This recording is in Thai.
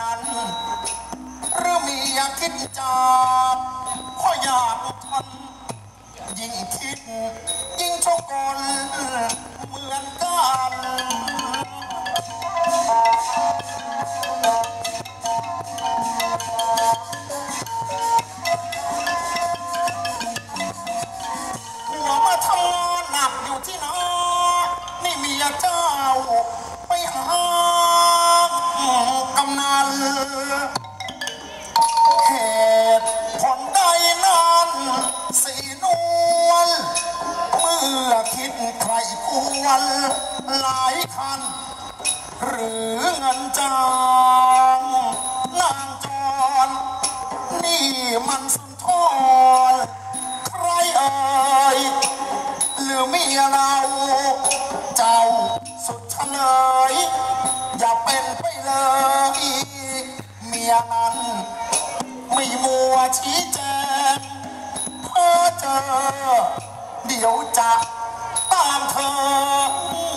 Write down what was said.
นั้น หรือเมียคิดจากเพราะอยากทนยิ่งคิด ยิ่งชกกลเหมือนกันหัวมาทำงานหนักอยู่ที่นานี่เมียเจ้าไปหา ควรหลายคัน หรือเงินจางนางจร นี่มันสุนทรใครเอ่ยหรือเมียเรา เจ้าสุดเฉลย อย่าเป็นไปเลย เมียนั้นไม่มัวชี้แจงเพ้อเจอ เดี๋ยวจะามเธอ